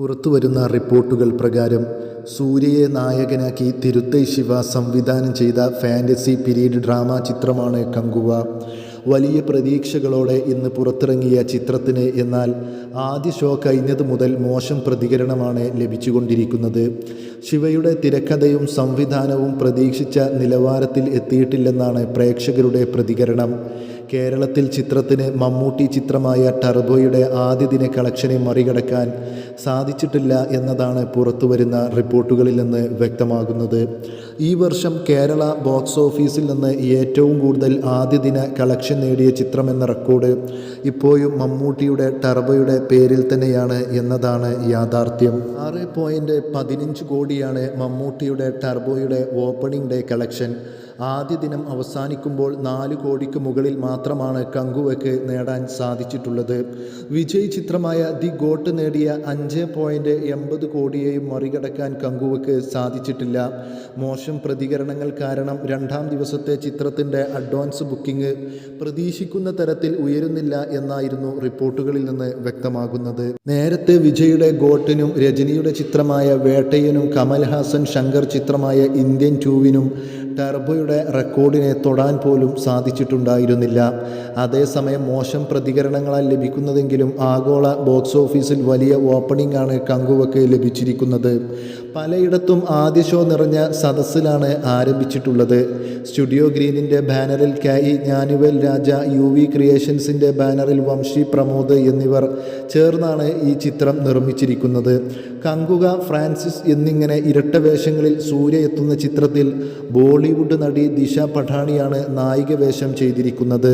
പുറത്തുവരുന്ന റിപ്പോർട്ടുകൾ പ്രകാരം സൂര്യയെ നായകനാക്കി തിരുത്തൈ ശിവ സംവിധാനം ചെയ്ത ഫാന്റസി പീരീഡ് ഡ്രാമ ചിത്രമാണ് കങ്കുവ. വലിയ പ്രതീക്ഷകളോടെ ഇന്ന് പുറത്തിറങ്ങിയ ചിത്രത്തിന് എന്നാൽ ആദ്യ ഷോ കഴിഞ്ഞത് മുതൽ മോശം പ്രതികരണമാണ് ലഭിച്ചുകൊണ്ടിരിക്കുന്നത്. ശിവയുടെ തിരക്കഥയും സംവിധാനവും പ്രതീക്ഷിച്ച നിലവാരത്തിൽ എത്തിയിട്ടില്ലെന്നാണ് പ്രേക്ഷകരുടെ പ്രതികരണം. കേരളത്തിൽ ചിത്രത്തിന് മമ്മൂട്ടി ചിത്രമായ ടർബോയുടെ ആദ്യ ദിന കളക്ഷനെ മറികടക്കാൻ സാധിച്ചിട്ടില്ല എന്നതാണ് പുറത്തുവരുന്ന റിപ്പോർട്ടുകളിൽ നിന്ന് വ്യക്തമാകുന്നത്. ഈ വർഷം കേരള ബോക്സ് ഓഫീസിൽ നിന്ന് ഏറ്റവും കൂടുതൽ ആദ്യ ദിന കളക്ഷൻ നേടിയ ചിത്രമെന്ന റെക്കോർഡ് ഇപ്പോഴും മമ്മൂട്ടിയുടെ ടർബോയുടെ പേരിൽ തന്നെയാണ് എന്നതാണ് യാഥാർത്ഥ്യം. ആറ് പോയിന്റ് പതിനഞ്ച് കോടിയാണ് മമ്മൂട്ടിയുടെ ടർബോയുടെ ഓപ്പണിംഗ് ഡേ കളക്ഷൻ. ആദ്യ ദിനം അവസാനിക്കുമ്പോൾ നാല് കോടിക്ക് മുകളിൽ മാത്രമാണ് കങ്കുവയ്ക്ക് നേടാൻ സാധിച്ചിട്ടുള്ളത്. വിജയ് ചിത്രമായ ദി ഗോട്ട് നേടിയ അഞ്ച് പോയിന്റ് എൺപത് കോടിയെയും മറികടക്കാൻ കങ്കുവയ്ക്ക് സാധിച്ചിട്ടില്ല. മോശം പ്രതികരണങ്ങൾ കാരണം രണ്ടാം ദിവസത്തെ ചിത്രത്തിന്റെ അഡ്വാൻസ് ബുക്കിംഗ് പ്രതീക്ഷിക്കുന്ന തരത്തിൽ ഉയരുന്നില്ല എന്നായിരുന്നു റിപ്പോർട്ടുകളിൽ നിന്ന് വ്യക്തമാകുന്നത്. നേരത്തെ വിജയുടെ ഗോട്ടിനും രജനിയുടെ ചിത്രമായ വേട്ടയനും കമൽഹാസൻ ശങ്കർ ചിത്രമായ ഇന്ത്യൻ ടൂവിനും ടർബോയുടെ റെക്കോർഡിനെ തൊടാൻ പോലും സാധിച്ചിട്ടുണ്ടായിരുന്നില്ല. അതേസമയം മോശം പ്രതികരണങ്ങളാൽ ലഭിക്കുന്നതെങ്കിലും ആഗോള ബോക്സ് ഓഫീസിൽ വലിയ ഓപ്പണിംഗ് ആണ് കങ്കുവക്ക് ലഭിച്ചിരിക്കുന്നത്. പലയിടത്തും ആദ്യ ഷോ നിറഞ്ഞ സദസ്സിലാണ് ആരംഭിച്ചിട്ടുള്ളത്. സ്റ്റുഡിയോ ഗ്രീനിന്റെ ബാനറിൽ K Gnanavel Raja U V ക്രിയേഷൻസിന്റെ ബാനറിൽ വംശി പ്രമോദ് എന്നിവർ ചേർന്നാണ് ഈ ചിത്രം നിർമ്മിച്ചിരിക്കുന്നത്. കങ്കുക ഫ്രാൻസിസ് എന്നിങ്ങനെ ഇരട്ട വേഷങ്ങളിൽ സൂര്യ എത്തുന്ന ചിത്രത്തിൽ ബോളിവുഡ് നടി ദിശ പഠാണിയാണ് നായിക വേഷം ചെയ്തിരിക്കുന്നത്.